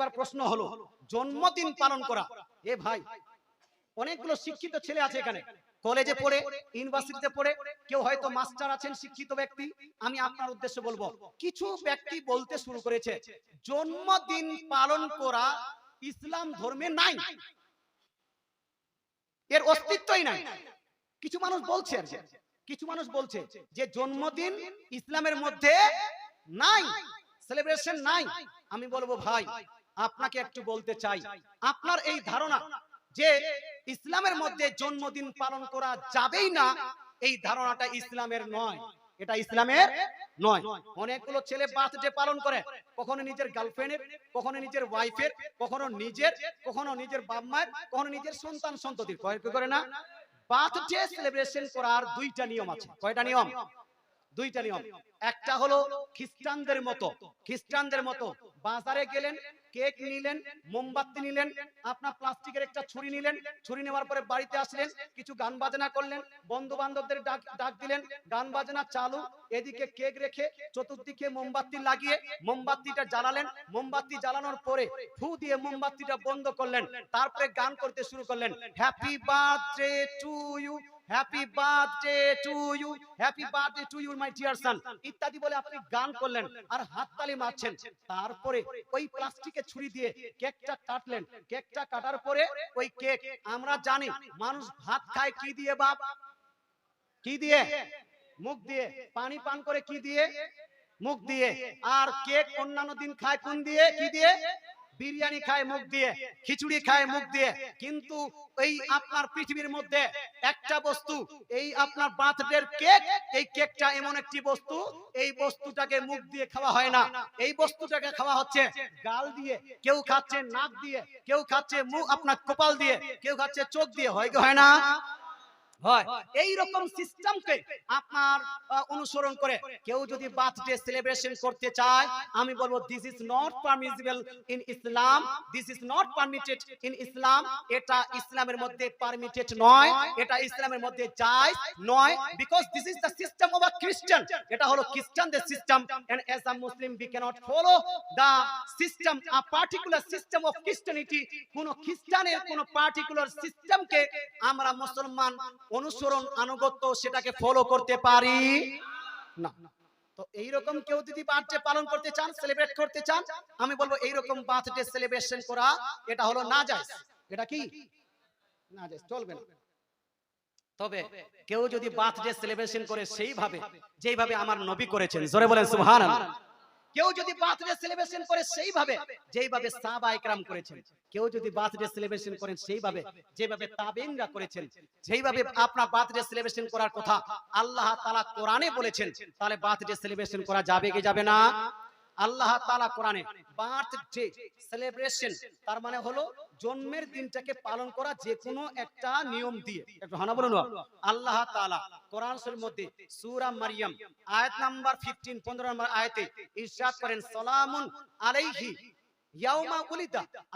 এবার প্রশ্ন হলো, জন্মদিন পালন করা। এ ভাই, অনেকগুলো শিক্ষিত ছেলে আছে এখানে। কলেজে পড়ে, ইউনিভার্সিটিতে পড়ে, কেউ হয়তো মাস্টার আছেন শিক্ষিত ব্যক্তি। আমি আপনার উদ্দেশ্যে বলব, কিছু ব্যক্তি বলতে শুরু করেছে, জন্মদিন পালন করা ইসলাম ধর্মে নাই। এর অস্তিত্বই নাই। কিছু মানুষ বলছে, কিছু মানুষ বলছে যে জন্মদিন ইসলামের মধ্যে নাই সেলিব্রেশন নাই। আমি বলব, ভাই আপনাকে একটু বলতে চাই। আপনার এই ধারণা যে ইসলামের মধ্যে জন্মদিন পালন করা যাবেই না এই ধারণাটা ইসলামের নয়। এটা ইসলামের নয়। অনেকগুলো ছেলে বার্থডে পালন করে। কখনো নিজের গার্লফ্রেন্ডের কখনো নিজের ওয়াইফের কখনো নিজের কখনো নিজের বাপ মায়ের কখনো নিজের সন্তান সন্ততির কয় কি করে না। বার্থডে সেলিব্রেশন করার দুইটা নিয়ম আছে। কয়টা নিয়ম? দুইটা নিয়ম। একটা হলো খ্রিস্টানদের মতো খ্রিস্টানদের মতো। বাজারে গেলেন কেক নিলেন, মোমবাতি নিলেন, আপনার প্লাস্টিকের একটা ছুরি নিলেন, ছুরি নেওয়ার পরে বাড়িতে আসলেন, কিছু গান বাজনা করলেন বন্ধু বান্ধবদের ডাক ডাক দিলেন, গান বাজনা চালু, এদিকে কেক রেখে চতুর্দিকে মোমবাতি লাগিয়ে মোমবাতিটা জ্বালালেন, মোমবাতি জ্বালানোর পরে ফু দিয়ে মোমবাতিটা বন্ধ করলেন, তারপরে গান করতে শুরু করলেন happy birthday to you happy birthday to you happy birthday to you my dear son ইত্যাদি বলে আপনি গান করলেন আর হাততালি মারছেন। তারপরে ওই প্লাস্টিকের ছুরি দিয়ে কেকটা কাটলেন। কেকটা কাটার পরে ওই কেক আমরা জানি মানুষ ভাত খায় কি দিয়ে বাপ? কি দিয়ে? মুখ দিয়ে। পানি পান করে কি দিয়ে? মুখ দিয়ে। আর কেক অন্যান্য দিন খায় কোন দিয়ে? কি দিয়ে? বিরিয়ানি খায় মুখ দিয়ে খিচুড়ি খায় মুখ দিয়ে কিন্তু এই আপনার পৃথিবীর মধ্যে একটা বস্তু এই আপনার বার্থডের কেক এই কেকটা এমন একটি বস্তু এই বস্তুটাকে মুখ দিয়ে খাওয়া হয় না। এই বস্তুটাকে খাওয়া হচ্ছে গাল দিয়ে কেউ খাচ্ছে নাক দিয়ে কেউ খাচ্ছে মুখ আপনার কপাল দিয়ে কেউ খাচ্ছে চোখ দিয়ে হয় কি হয় না? হয়। এই রকম সিস্টেমকে আপনার অনুসরণ করে কেউ যদি বার্থডে সেলিব্রেশন করতে চায় আমি বলব this is not permissible in Islam this is not permitted in Islam এটা ইসলামের মধ্যে পারমিটেড নয়। এটা ইসলামের মধ্যে যায় নয়। Because this is the system of a Christian এটা হলো খ্রিস্টানদের system and as a Muslim we can't follow the system a particular system of Christianity কোন খ্রিস্টানের কোন পার্টিকুলার সিস্টেমকে আমরা মুসলমান অনুসরণ আনুগত্য সেটাকে ফলো করতে পারি? না। তো এইরকম কেউ যদি বার্থডে পালন করতে চান সেলিব্রেট করতে চান, আমি বলব এইরকম বার্থডে সেলিব্রেশন করা, এটা হলো না যায় এটা কি? না যায় চলবে না। তবে কেউ যদি বার্থডে সেলিব্রেশন করে সেইভাবে, যেইভাবে আমার নবী করেছেন, জোরে বলেন কেউ যদি বার্থডে সেলিব্রেশন করে সেইভাবে, যেইভাবে সাহাবা ইকরাম করেছেন, কেউ যদি বার্থডে সেলিব্রেশন করেন সেইভাবে, যেভাবে তাবেইনরা করেছেন, যেইভাবে আপনার বার্থডে সেলিব্রেশন করার কথা আল্লাহ তাআলা কোরআনে বলেছেন, তাহলে বার্থডে সেলিব্রেশন করা যাবে কি যাবে না? আল্লাহ তাআলা কোরআনে বার্থডে সেলিব্রেশন, তার মানে হলো জন্মের দিনটাকে পালন করা যে কোনো একটা নিয়ম দিয়ে। একটু হানা বলুন আল্লাহ তাআলা কোরআন শরীফের মধ্যে সূরা মারইয়াম আয়াত নাম্বার 15 15 নম্বর আয়াতে ইরশাদ করেন, সালামুন আলাইহি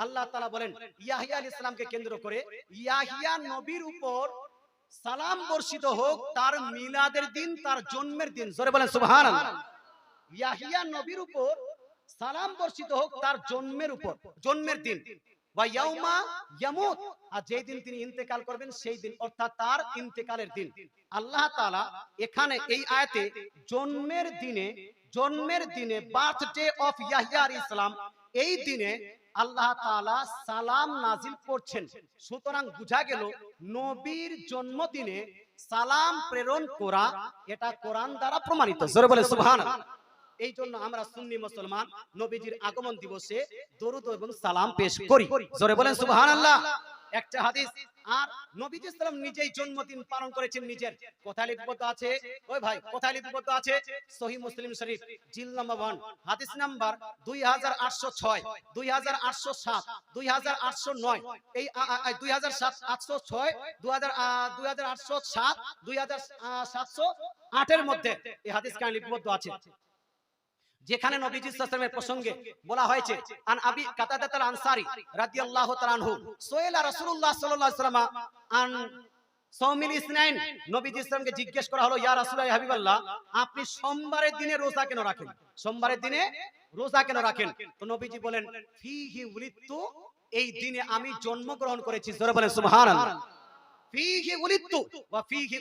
আল্লাহ তাআলা বলেন, ইয়াহিয়া আলাইহিস সালামকে কেন্দ্র করে ইয়াহিয়া নবীর উপর সালাম বর্ষিত হোক, তার মিলাদের দিন, তার জন্মের দিন। জোরে বলেন, সুবহানাল্লাহ। ইয়াহিয়া নবীর উপর সালাম বর্ষিত হোক, তার জন্মের উপর, জন্মের দিন। বা ইয়াউমা ইয়ামুত। আর যেই দিন তিনি ইন্তেকাল করবেন সেই দিন অর্থাৎ তার ইন্তেকালের দিন। আল্লাহ তাআলা এখানে এই আয়াতে জন্মের দিনে জন্মের দিনে বার্থডে অফ ইয়াহিয়া আলাইহিস সালাম এই দিনে আল্লাহ তাআলা সালাম নাজিল করছেন। সুতরাং বোঝা গেল নবীর জন্মদিনে সালাম প্রেরণ করা এটা কোরআন দ্বারা প্রমাণিত। জোরে বলে সুবহানাল্লাহ। এই জন্য আমরা সুন্নি মুসলমান নবীজির আগমন দিবসে দরুদ এবং সালাম পেশ করি। জোরে বলেন সুবহানাল্লাহ। একটা হাদিস আর নবীজি সাল্লাম নিজেই জন্মদিন পালন করেছেন নিজের। কোথায় লিপিবদ্ধ আছে? ওই ভাই কোথায় লিপিবদ্ধ আছে? সহি মুসলিম শরীফ জিল নাম্বার ওয়ান হাদিস নাম্বার দুই হাজার আটশো ছয় দুই হাজার আটশো সাত দুই হাজার আটশো নয় এই দুই হাজার সাত আটশো ছয় দুই হাজার দুই হাজার আটশো সাত দুই হাজার সাতশো আটের মধ্যে এই হাদিস কাহিনী লিপিবদ্ধ আছে। যেখানে নবীজি সাল্লাল্লাহু প্রসঙ্গে বলা হয়েছে আন আবি আনসারী রাদিয়াল্লাহু তাআলা আনহু সোয়েলা রাসূলুল্লাহ সাল্লাল্লাহু আলাইহি ওয়াসাল্লাম আন সৌমিল ইসনাইন নবীজি জিজ্ঞেস করা হলো ইয়া রাসূলুল্লাহ হাবিবাল্লাহ আপনি সোমবারের দিনে রোজা কেন রাখেন? সোমবারের দিনে রোজা কেন রাখেন? তো নবীজি বলেন ফিহি উলিত্তু এই দিনে আমি জন্মগ্রহণ করেছি। জোরে বলেন সুবহানাল্লাহ। ফিহি ওয়া ফিহি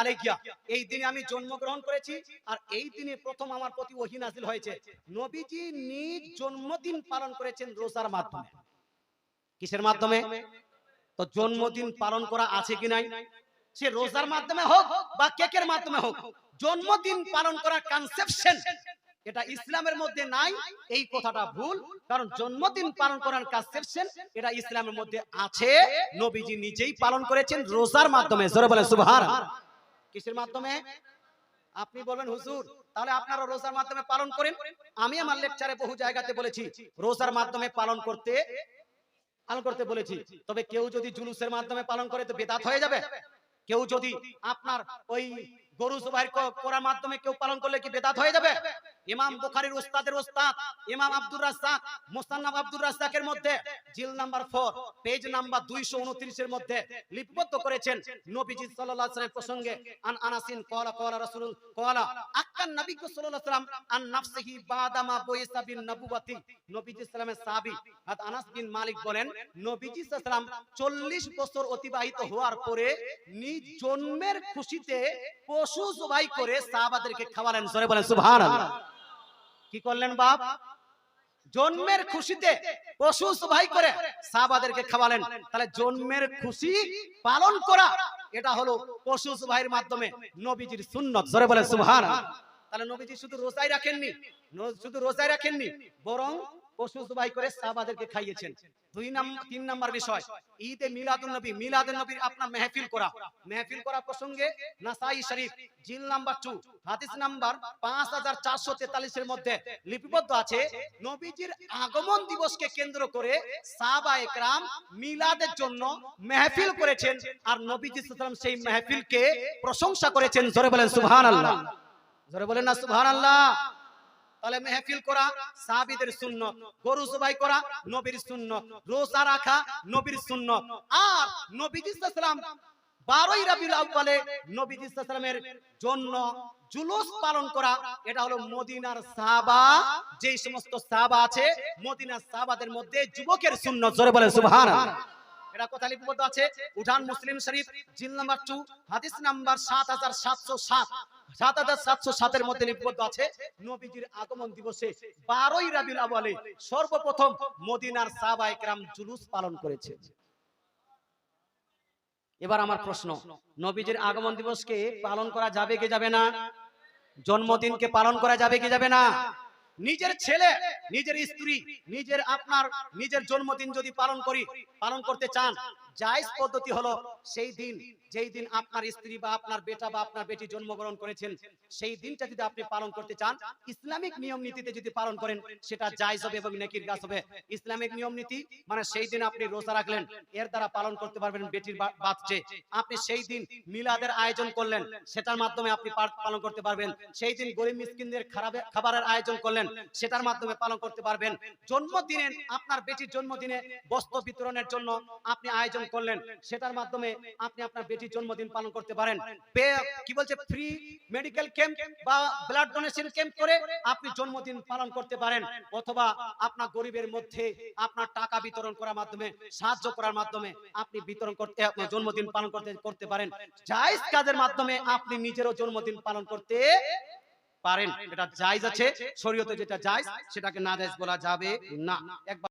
আলাইয়া। এই দিনে আমি জন্মগ্রহণ করেছি আর এই দিনে প্রথম আমার প্রতি ওহী নাযিল হয়েছে। নবীজি নিজ জন্মদিন পালন করেছেন রোজার মাধ্যমে। কিসের মাধ্যমে? তো জন্মদিন পালন করা আছে কি নাই? সে রোজার মাধ্যমে হোক বা কেকের মাধ্যমে হোক, জন্মদিন পালন করার কনসেপশন এটা ইসলামের মধ্যে নাই এই কথাটা ভুল কারণ জন্মদিন পালন করার কনসেপশন এটা ইসলামের মধ্যে আছে নবীজি নিজেই পালন করেছেন রোজার মাধ্যমে জোরে বলেন সুবহানাল্লাহ কিসের মাধ্যমে? আপনি বলবেন হুজুর তাহলে আপনারা রোজার মাধ্যমে পালন করেন? আমি আমার লেকচারে বহু জায়গাতে বলেছি রোজার মাধ্যমে পালন করতে পালন করতে বলেছি তবে কেউ যদি জুলুসের মাধ্যমে পালন করে তো বেদাত হয়ে যাবে কেউ যদি আপনার ওই গরু জবাই করার মাধ্যমে কেউ পালন করলে কি বেদাত হয়ে যাবে? ইমাম বুখারীর উস্তাদের উস্তাদ, ইমাম আব্দুর রাজ্জাক মুস্তান্নাব আব্দুর রাজ্জাকের মধ্যে জিল নাম্বার 4 পেজ নাম্বার 229 এর মধ্যে লিপিবদ্ধ করেছেন নবীজি সাল্লাল্লাহু প্রসঙ্গে। আন আনাসিন নবী আন নাফসিহি বাদামা নবীজি হাত আনাস বিন মালিক বলেন, নবীজি সাল্লাম 40 বছর অতিবাহিত হওয়ার পরে নিজ জন্মের খুশিতে পশু জবাই করে সাহাবাদেরকে খাওয়ালেন। জোরে বলেন সুবহানাল্লাহ। কি করলেন বাপ? জন্মের খুশিতে পশু জবাই করে সাহাবাদেরকে খাওয়ালেন। তাহলে জন্মের খুশি পালন করা এটা হলো পশু জবাইয়ের মাধ্যমে নবীজির সুন্নত। জোরে বলেন সুবহানাল্লাহ। তাহলে নবীজি শুধু রোজাই রাখেননি শুধু রোজাই রাখেননি বরং পশু জবাই করে সাহাবাদেরকে খাইয়েছেন। দুই নাম্বার তিন নাম্বার বিষয়, ঈদে মিলাদুন নবী, মিলাদুন নবীর আপনার মেহফিল করা। মেহফিল করা প্রসঙ্গে নাসাই শরীফ, জিল নাম্বার 2 হাদিস নাম্বার 5443 এর মধ্যে লিপিবদ্ধ আছে, নবীজির আগমন দিবসকে কেন্দ্র করে সাহাবা একরাম মিলাদের জন্য মেহফিল করেছেন, আর নবীজি সাল্লাল্লাহু সেই মেহফিলকে প্রশংসা করেছেন। জোরে বলেন সুবহানাল্লাহ। জোরে বলেন না সুবহানাল্লাহ। তাহলে মেহফিল করা সাহাবীদের সুন্নত, গরু জবাই করা, নবীর সুন্নত, রোজা রাখা, নবীর সুন্নত। আর সাল্লাল্লাহু বারোই রাবিউল আউয়ালে নবীজি জন্য জুলুস পালন করা, এটা হলো মদিনার সাহাবা। যে সমস্ত সাহাবা আছে, মদিনার সাহাবাদের মধ্যে যুবকের সুন্নত, জোরে বলেন, সুবহানাল্লাহ। আছে। উঠান মুসলিম শরীফ, জিল নাম্বার 2 হাদিস নাম্বার 7707 7707 এর মধ্যে লিপিবদ্ধ আছে। নবীজির আগমন দিবসে 12ই রাবিউল আউয়ালে সর্বপ্রথম মদিনার সাহাবা একরাম জুলুস পালন করেছে। এবার আমার প্রশ্ন আগমন দিবসকে পালন করা যাবে কি যাবে না? জন্মদিনকে পালন করা যাবে কি যাবে না? নিজের ছেলে, নিজের স্ত্রী, নিজের আপনার, নিজের জন্মদিন যদি পালন করি, পালন করতে চান জায়েজ পদ্ধতি হলো সেই দিন যেই দিন আপনার স্ত্রী বা আপনার বেটা বা আপনার বেটি জন্মগ্রহণ করেছেন সেই দিনটা যদি আপনি পালন করতে চান ইসলামিক নিয়ম নীতিতে যদি পালন করেন সেটা জায়েজ হবে এবং নেকির কাজ হবে। ইসলামিক নিয়ম নীতি মানে সেই দিন আপনি রোজা রাখলেন এর দ্বারা পালন করতে পারবেন বেটির বাচ্চে। আপনি সেই দিন মিলাদের আয়োজন করলেন সেটার মাধ্যমে আপনি পালন করতে পারবেন। সেই দিন গরিব মিসকিনদের খাবারের আয়োজন করলেন সেটার মাধ্যমে পালন করতে পারবেন জন্মদিনে আপনার বেটির জন্মদিনে বস্ত্র বিতরণের জন্য আপনি আয়োজন করলেন, সেটার মাধ্যমে আপনি আপনার বেটির জন্মদিন পালন করতে পারেন। কি বলছে ফ্রি মেডিকেল ক্যাম্প বা ব্লাড ডোনেশন ক্যাম্প করে আপনি জন্মদিন পালন করতে পারেন, অথবা আপনার গরিবের মধ্যে আপনার টাকা বিতরণ করার মাধ্যমে, সাহায্য করার মাধ্যমে আপনি বিতরণ করতে আপনার জন্মদিন পালন করতে করতে পারেন। জায়েজ কাজের মাধ্যমে আপনি নিজেরও জন্মদিন পালন করতে পারেন। এটা জায়েজ আছে, শরীয়তে যেটা জায়েজ, সেটাকে না বলা যাবে না। একবার